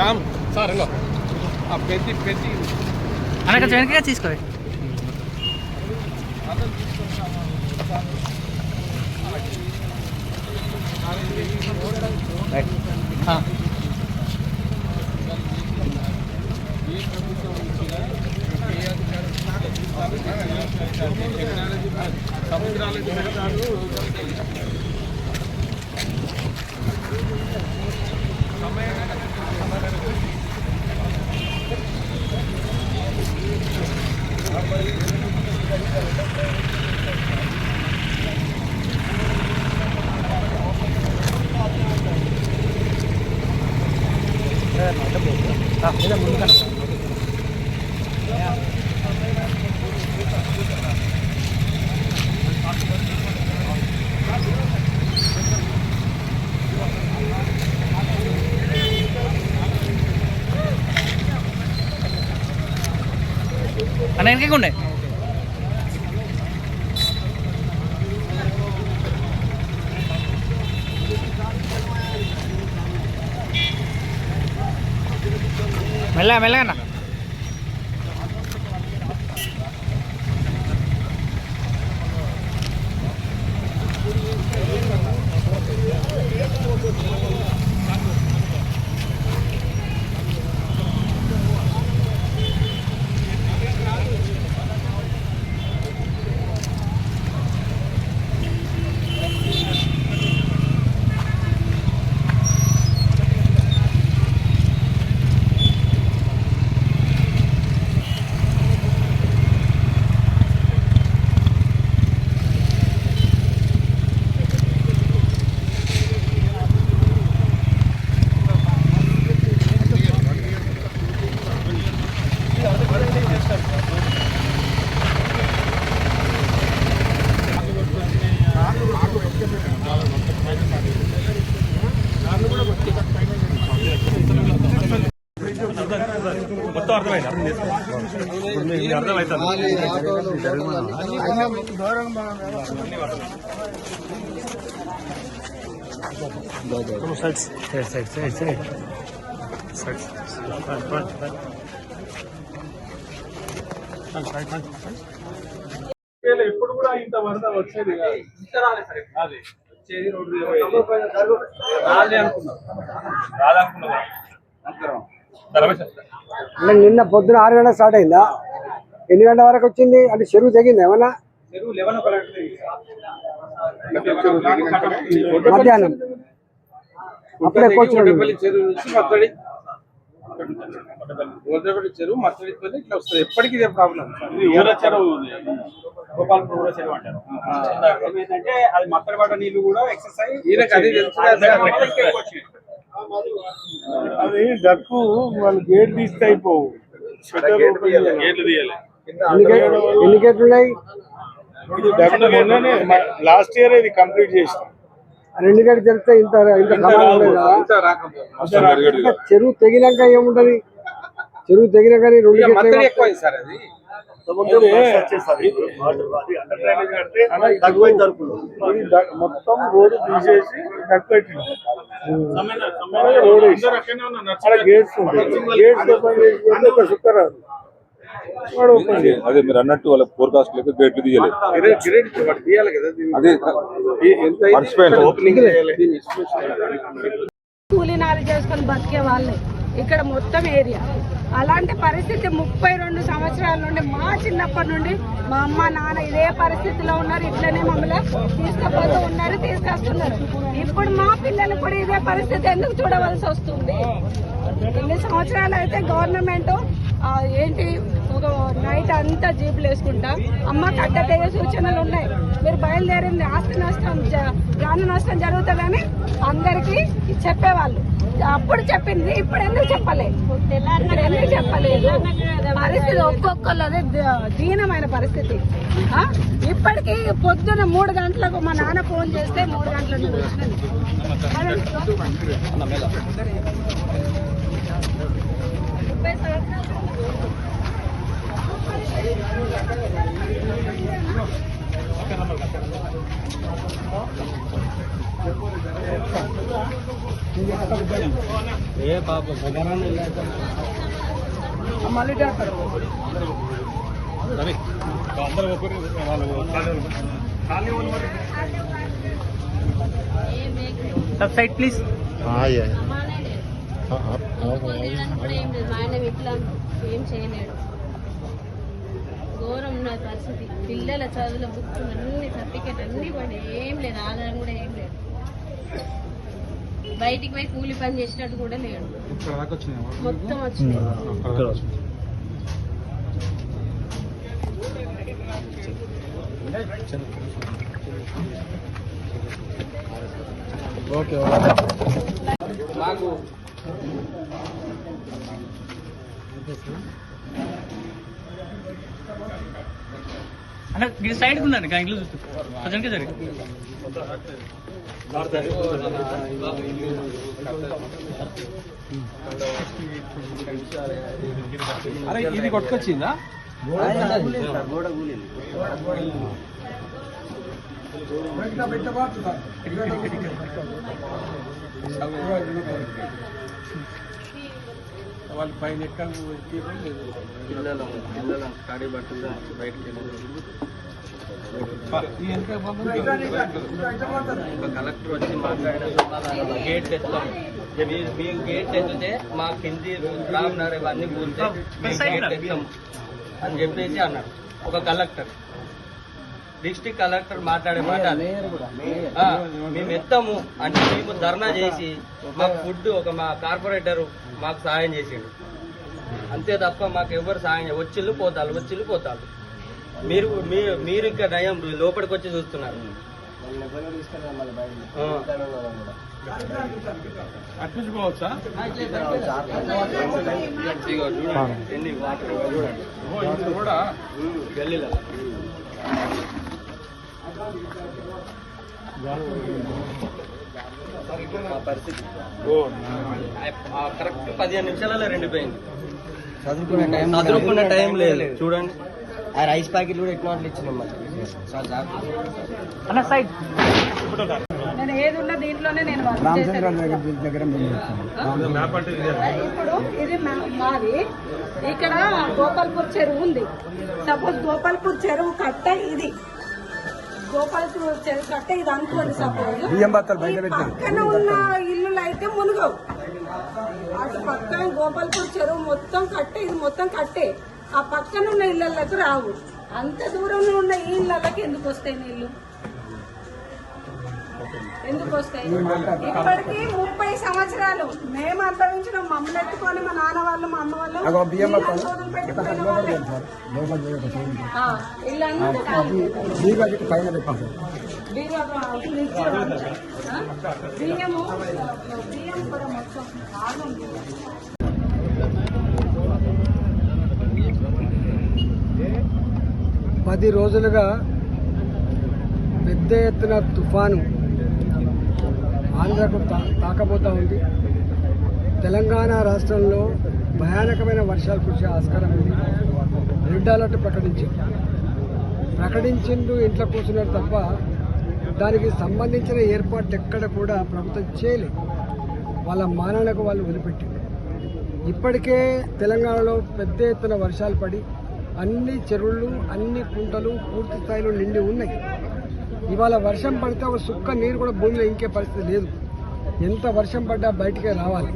Shyam sir ఇంకో ఆ పెద్ద పెద్ద అనక వెనకగా తీసుకో సముద్రాలకు పెడతారు అన్న వెనకగా ఉండే మెల్లగా మెల్లగా మొత్తం అర్థమైంది? అర్థం చేసుకోండి. ఇప్పుడు మీకు అర్థమవుతుంది side side side side side ఒకవేళ ఎప్పుడు కూడా ఇంత వరద వచ్చేది కాదు. అది. వచ్చేది రోడ్డు. రాలే అనుకున్నాం. రాదనుకున్నదా రమేష్ అంటే నిన్న పొద్దున ఆరు గంటల స్టార్ట్ అయిందా? ఎన్ని గంటల వరకు వచ్చింది? అంటే చెరువు తెగింది ఏమన్నా? మధ్యాహ్నం. అప్పుడే గొడ్డపల్లి చెరువు ఇట్లా వస్తుంది. ఎప్పటికీ ఇదే ప్రాబ్లం ఇది ఊర చెరువు గోపాలపురం ఊర చెరువు అంటారు. ఏమైందంటే అది మత్తడిపడ్డ నీళ్ళు కూడా ఎక్సర్సైజ్ ఈయనకు అది తెలుసు అది డక్కు వాళ్ళు గేట్ తీస్తే అయిపోవు. ఎన్ని గేట్లు ఉన్నాయి? ఇది డక్కు మొన్ననే లాస్ట్ ఇయర్ ఇది కంప్లీట్ చేసిన. రెండు గేట్లు తెలిస్తే ఇంత ఇంత చెరువు తెగినాక ఏముంటది? చెరువు తెగినాక రెండు మొత్తం రోడ్డు తీసేసి డక్ పెట్టింది. రోడ్ వేసి. అక్కడ గేట్స్ ఉంటాయి గేట్స్ ఓపెన్ చేసి పెడితే ఒక సుక్క రాదు. వాడు ఓపెన్ చేయాలి. అదే మీరు అన్నట్టు వాళ్ళ ఫోర్కాస్ట్ లెక్క గేట్లు తీయలేదు. గ్రేడ్ గ్రేడ్ వాడు తీయాలి కదా దీన్ని. అదే ఈ- ఎంత అయింది? మర్చిపోయాను. ఓపెనింగ్ చేయాలి. దీన్ని ఇన్స్పెక్షన్ కూలీనాలు చేసుకొని బతికే వాళ్ళే. ఇక్కడ మొత్తం ఏరియా. అలాంటి పరిస్థితి ముప్పై రెండు సంవత్సరాల నుండి మా చిన్నప్పటి నుండి మా అమ్మ నాన్న ఇదే పరిస్థితిలో ఉన్నారు. ఇట్లనే మమ్మల్ని తీసుకుపోతూ ఉన్నారు తీసుకొస్తున్నారు. ఇప్పుడు మా పిల్లలు కూడా ఇదే పరిస్థితి ఎందుకు చూడవలసి వస్తుంది? ఇన్ని సంవత్సరాలు అయితే గవర్నమెంట్ ఏంటి ఒక నైట్ అంతా జీపులు వేసుకుంటా. అమ్మ కట్టతెగే సూచనలు ఉన్నాయి. మీరు బయలుదేరింది ఆస్తి నష్టం ప్రాణ నష్టం జరుగుతుందని అందరికీ చెప్పేవాళ్ళు. అప్పుడు చెప్పింది ఇప్పుడు ఎందుకు చెప్పలేదు ఇప్పుడు ఎందుకు చెప్పలేదు? పరిస్థితి ఒక్కొక్కళ్ళది దీనమైన పరిస్థితి. ఇప్పటికీ పొద్దున మూడు గంటలకు మా నాన్న ఫోన్ చేస్తే మూడు గంటల నుంచి ముప్పై సంవత్సరాలు सब साइड प्लीज కూడా ఏం లేదు మా ఆయన ఇట్లా ఏం చేయలేడు ఘోరం ఉన్నది పరిస్థితి. పిల్లల చదువుల బుక్స్ అన్ని సర్టిఫికెట్ అన్ని పడి ఏం లేదు ఆధారం కూడా ఏం లేదు. బయటికి పోయి కూలి పని చేసినట్టు కూడా లేడు. మొత్తం వచ్చింది అన్న మీరు సైడ్కి ఉందండి ఇంకా ఇంట్లో చూస్తూ. అతనికి జరిగి. అరే ఇది కొట్టుకొచ్చిందా? వాళ్ళు పైన ఎక్కడ పిల్లలు పిల్లలు స్టడీ బట్టలు బయటకు కలెక్టర్ వచ్చి మాట్లాడిన గేట్ తెస్తాం మీ- గేట్ తెచ్చితే మా కింది రామ్నగర్ ఇవన్నీ కూలితే గేట్ తెస్తాం అని చెప్పేసి అన్నాడు. ఒక కలెక్టర్. డిస్టిక్ కలెక్టర్ మాట్లాడే మాట మేము ఎత్తాము. అంటే మేము ధర్నా చేసి మాకు ఫుడ్ ఒక మా కార్పొరేటర్ మాకు సహాయం చేసిండు. అంతే తప్ప మాకు ఎవరు సహాయం చేయ- వచ్చిళ్ళు పోతారు వచ్చిళ్ళు పోతారు మీరు మీరు మీరు ఇంకా నయం లోపలికి వచ్చి చూస్తున్నారు. అట్టించుకోవచ్చా చూడండి ఎన్ని వాటర్ చూడండి కూడా గల్లీలో. పరిస్థితి కరెక్ట్ పదిహేను నిమిషాలలో రెండిపోయింది చదువుకునే టైం చదువుకున్న టైం లేదు. చూడండి. ఆ రైస్ ప్యాకెట్ కూడా ఎక్కువ ఇచ్చినాం అన్న సైడ్. నేను ఏది ఉన్నా దీంట్లోనే నేను రామచంద్ర. దగ్గర. ఇప్పుడు ఇది మాది ఇక్కడ గోపాల్పూర్ చెరువు ఉంది. సపోజ్ గోపాల్పూర్ చెరువు కట్ట ఇది. గోపాల్పూర్ చెరువు కట్ట ఇది అనుకోండి సపోజ్. పక్కన ఉన్న ఇల్లులు అయితే మునుగవు. అటు పక్కన గోపాల్పూర్ చెరువు మొత్తం కట్టే ఇది మొత్తం కట్టే. ఆ పక్కన ఉన్న ఇళ్ళకి రావు. అంత దూరంలో ఉన్న ఈ ఇళ్ళకి ఎందుకు వస్తాయి నీళ్ళు ఎందుకు వస్తాయి? ఇప్పటికి ముప్పై సంవత్సరాలు మేము అనుభవించిన మమ్మల్ని ఎత్తుకొని మా నాన్న వాళ్ళు మా అమ్మ వాళ్ళు? బియ్యము బియ్యం కూడా మొత్తం బాగుంది పది రోజులుగా పెద్ద ఎత్తున తుఫాను. ఆంధ్రకు తా- తాకబోతా ఉంది. తెలంగాణ రాష్ట్రంలో భయానకమైన వర్షాలు కురిసే ఆస్కారం ఉంది. రెడ్ అలర్ట్ ప్రకటించింది. ప్రకటించిండు ఇంట్లో కూర్చున్నారు తప్ప దానికి సంబంధించిన ఏర్పాట్లు ఎక్కడ కూడా ప్రభుత్వం చేయలేదు. వాళ్ళ మానవులకు వాళ్ళు వదిలిపెట్టింది. ఇప్పటికే తెలంగాణలో పెద్ద ఎత్తున వర్షాలు పడి అన్ని చెరువులు అన్ని కుంటలు పూర్తి స్థాయిలో నిండి ఉన్నాయి. ఇవాళ వర్షం పడితే ఒక సుక్క నీరు కూడా భూమిలో ఇంకే పరిస్థితి లేదు. ఎంత వర్షం పడ్డా బయటికే రావాలి.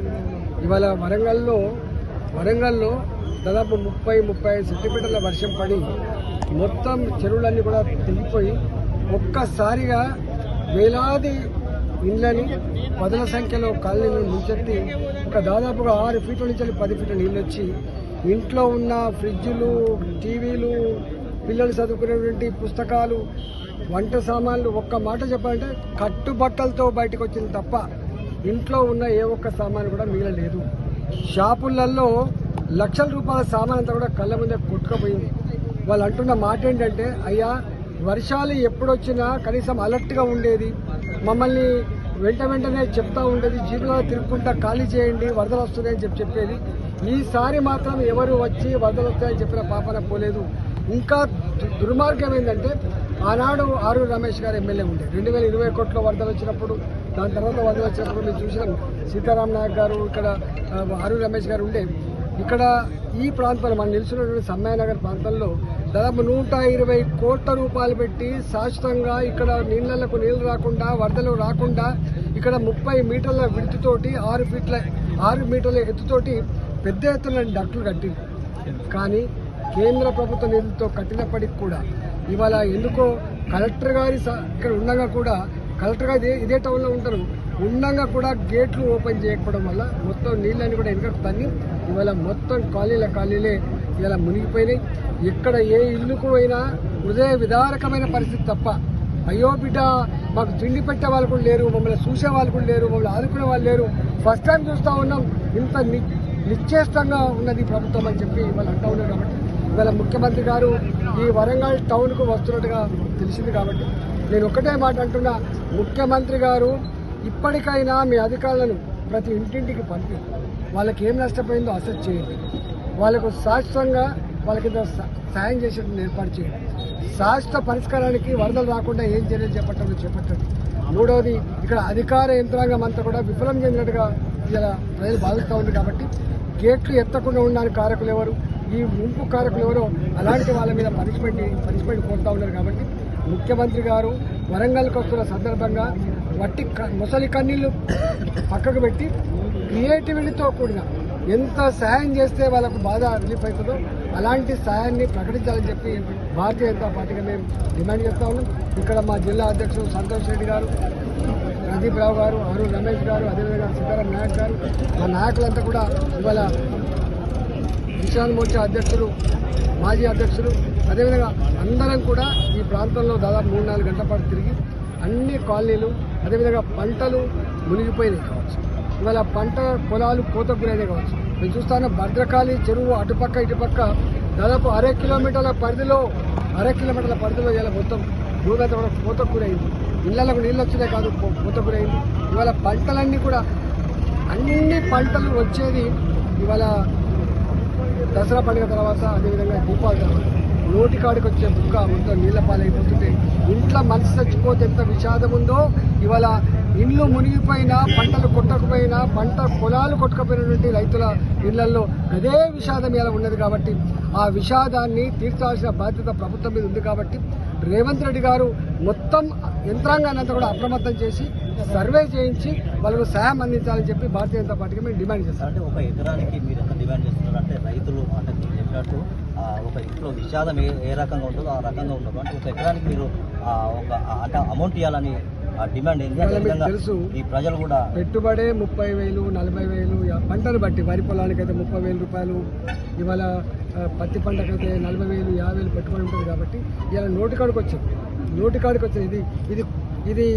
ఇవాళ వరంగల్లో వరంగల్లో దాదాపు ముప్పై ముప్పై ఐదు సెంటీమీటర్ల వర్షం పడి మొత్తం చెరువులన్నీ కూడా తెగిపోయి ఒక్కసారిగా వేలాది ఇండ్లని పదుల సంఖ్యలో కాలనీలు ముంచెత్తి ఒక దాదాపుగా ఆరు ఫీట్ల నుంచి పది ఫీట్ల నీళ్ళు వచ్చి ఇంట్లో ఉన్న ఫ్రిడ్జులు టీవీలు పిల్లలు చదువుకునేటువంటి పుస్తకాలు వంట సామాన్లు ఒక్క మాట చెప్పాలంటే కట్టుబట్టలతో బయటకు వచ్చింది తప్ప ఇంట్లో ఉన్న ఏ ఒక్క సామాన్ కూడా మిగలలేదు. షాపులలో లక్షల రూపాయల సామాన్ అంతా కూడా కళ్ళ ముందే కొట్టుకుపోయింది. వాళ్ళు అంటున్న మాట ఏంటంటే అయ్యా వర్షాలు ఎప్పుడొచ్చినా కనీసం అలర్ట్గా ఉండేది. మమ్మల్ని వెంట వెంటనే చెప్తా ఉండేది. జీపులో తిరుగుకుంటా ఖాళీ చేయండి వరదలు వస్తున్నాయని చెప్పి చెప్పేది. ఈసారి మాత్రం ఎవరు వచ్చి వరదలు వస్తాయని చెప్పిన పాపన పోలేదు. ఇంకా దుర్మార్గం ఏంటంటే ఆనాడు ఆరు రమేష్ గారు ఎమ్మెల్యే ఉండే. రెండు వేల ఇరవై ఒకటిలో వరదలు వచ్చినప్పుడు దాని తర్వాత వరదలు వచ్చినప్పుడు మీరు చూసినాం. సీతారాం నాయక్ గారు ఇక్కడ ఆరు రమేష్ గారు ఉండే. ఇక్కడ ఈ ప్రాంతంలో మనం నిలుచున్నటువంటి సమ్మయ్యనగర్ ప్రాంతంలో దాదాపు నూట ఇరవై కోట్ల రూపాయలు పెట్టి శాశ్వతంగా ఇక్కడ నీళ్ళకు నీళ్ళు రాకుండా వరదలు రాకుండా ఇక్కడ ముప్పై మీటర్ల విడుతుతోటి ఆరు ఫీట్ల ఆరు మీటర్ల ఎత్తుతోటి పెద్ద ఎత్తున డక్టులు కట్టింది కానీ కేంద్ర ప్రభుత్వ నిధులతో కట్టినప్పటికి కూడా ఇవాళ ఎందుకో కలెక్టర్ గారి ఇక్కడ ఉండగా కూడా కలెక్టర్ గారు ఇదే- టౌన్లో ఉంటారు. ఉండగా కూడా గేట్లు ఓపెన్ చేయకపోవడం వల్ల మొత్తం నీళ్ళని కూడా వెనుకకు తన్ని ఇవాళ మొత్తం ఖాళీల ఖాళీలే ఇలా మునిగిపోయినాయి. ఎక్కడ ఏ ఇల్లుకు పోయినా హృదయ విదారకమైన పరిస్థితి తప్ప అయ్యో బిడ్డ మాకు తిండి పెట్టే వాళ్ళు కూడా లేరు మమ్మల్ని చూసే వాళ్ళు కూడా లేరు మమ్మల్ని ఆదుకునే వాళ్ళు లేరు. ఫస్ట్ టైం చూస్తూ ఉన్నాం. ఇంత నిశ్చేష్టంగా ఉన్నది ప్రభుత్వం అని చెప్పి వాళ్ళు అంటూ ఉన్నారు కాబట్టి ఇవాళ ముఖ్యమంత్రి గారు ఈ వరంగల్ టౌన్కు వస్తున్నట్టుగా తెలిసింది కాబట్టి నేను ఒకటే మాట అంటున్నా ముఖ్యమంత్రి గారు ఇప్పటికైనా మీ అధికారులను ప్రతి ఇంటింటికి పంపి వాళ్ళకి ఏం నష్టపోయిందో అసెస్ చేయండి. వాళ్ళకు శాశ్వతంగా వాళ్ళకి సాయం చేసేటట్టు ఏర్పాటు చేయండి. శాశ్వత పరిష్కారానికి వరదలు రాకుండా ఏం చర్యలు చేపట్టడం చేపట్టండి. మూడవది ఇక్కడ అధికార యంత్రాంగం అంతా కూడా విఫలం చెందినట్టుగా ఇలా ప్రజలు భావిస్తూ ఉంది కాబట్టి గేట్లు ఎత్తకుండా ఉండడానికి కారకులు ఎవరు? ఈ ముంపు కారకులు ఎవరో అలాంటి వాళ్ళ మీద పనిష్మెంట్ పనిష్మెంట్ కోరుతా ఉన్నారు కాబట్టి ముఖ్యమంత్రి గారు వరంగల్కి వస్తున్న సందర్భంగా వట్టి క- ముసలి కన్నీళ్ళు పక్కకు పెట్టి క్రియేటివిటీతో కూడిన ఎంత సాయం చేస్తే వాళ్ళకు బాధ రిలీఫ్ అవుతుందో అలాంటి సాయాన్ని ప్రకటించాలని చెప్పి భారతీయ జనతా పార్టీగా మేము డిమాండ్ చేస్తా ఉన్నాం. ఇక్కడ మా జిల్లా అధ్యక్షుడు సంతోష్ రెడ్డి గారు ప్రదీప్ రావు గారు అరుణ్ రమేష్ గారు అదేవిధంగా సీతారాం నాయక్ గారు మా నాయకులంతా కూడా ఇవాళ కిసాన్ మోర్చా అధ్యక్షులు మాజీ అధ్యక్షులు అదేవిధంగా అందరం కూడా ఈ ప్రాంతంలో దాదాపు మూడు నాలుగు గంటల పాటు తిరిగి అన్ని కాలనీలు అదేవిధంగా పంటలు మునిగిపోయినాయి కావచ్చు. ఇవాళ పంట పొలాలు కోతకు గురైనాయి కావచ్చు. మేము చూస్తాను భద్రకాళి చెరువు అటుపక్క ఇటుపక్క దాదాపు అర కిలోమీటర్ల పరిధిలో అర కిలోమీటర్ల పరిధిలో ఇలా మొత్తం భూగత కూడా గురైంది. ఇళ్ళకు నీళ్ళు వచ్చినాయి కాదు పూత గురైంది. ఇవాళ పంటలన్నీ కూడా అన్ని పంటలు వచ్చేది ఇవాళ దసరా పండుగ తర్వాత అదేవిధంగా దీపావళి తర్వాత నోటి కాడికి వచ్చే బుక్క మొత్తం నీళ్ళ పాలైపోతుంటే ఇంట్లో మనసు చచ్చిపోతే ఎంత విషాదం ఉందో ఇవాళ ఇండ్లు మునిగిపోయినా పంటలు కొట్టకపోయినా పంట పొలాలు కొట్టకపోయినటువంటి రైతుల ఇళ్ళలో అదే విషాదం ఇలా ఉన్నది కాబట్టి ఆ విషాదాన్ని తీర్చాల్సిన బాధ్యత ప్రభుత్వం మీద ఉంది కాబట్టి రేవంత్ రెడ్డి గారు మొత్తం యంత్రాంగాన్ని అంతా కూడా అప్రమత్తం చేసి సర్వే చేయించి వాళ్ళకు సహాయం అందించాలని చెప్పి భారతీయ జనతా పార్టీకి మేము డిమాండ్ చేస్తాం. అంటే ఒక ఎకరానికి మీరు ఎంత డిమాండ్ చేస్తున్నారు? అంటే రైతులు అంటే మీరు చెప్పినట్టు ఒక ఇంట్లో విషాదం ఏ ఏ రకంగా ఉంటుందో ఆ రకంగా ఉండదు అంటే ఒక ఎకరానికి మీరు ఒక అంటే అమౌంట్ ఇవ్వాలని డిమాండ్ తెలుసు. ఈ ప్రజలు కూడా పెట్టుబడే ముప్పై వేలు నలభై వేలు పంటను బట్టి వరి పొలానికి అయితే ముప్పై వేలు రూపాయలు ఇవాళ పత్తి పంటకైతే నలభై వేలు యాభై వేలు పెట్టుబడి ఉంటుంది కాబట్టి ఇలా నోటి కాడికి వచ్చింది. నోటి కాడికి వచ్చింది. ఇది ఇది ఇది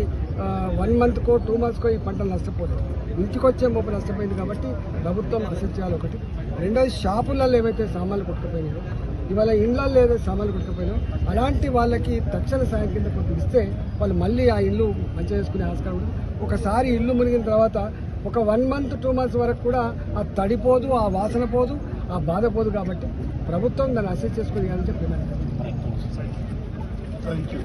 వన్ మంత్కో టూ మంత్స్కో ఈ పంటలు నష్టపోలేదు. ఇంటికి వచ్చే మొప్పు నష్టపోయింది కాబట్టి ప్రభుత్వం అసెస్ చేయాలి ఒకటి. రెండోది షాపులలో ఏవైతే సామాన్లు కొట్టుకుపోయినాయో ఇవాళ ఇండ్లలో లేదా సామాన్లు కొట్టుకుపోయినాయో అలాంటి వాళ్ళకి తక్షణ సాయం కింద కొంత ఇస్తే వాళ్ళు మళ్ళీ ఆ ఇల్లు మంచి చేసుకునే ఆస్కారం ఉంది. ఒకసారి ఇల్లు మునిగిన తర్వాత ఒక వన్ మంత్ టూ మంత్స్ వరకు కూడా ఆ తడిపోదు ఆ వాసన పోదు ఆ బాధ పోదు కాబట్టి ప్రభుత్వం దాన్ని అసెస్ చేసుకుని అని చెప్పి థ్యాంక్ యూ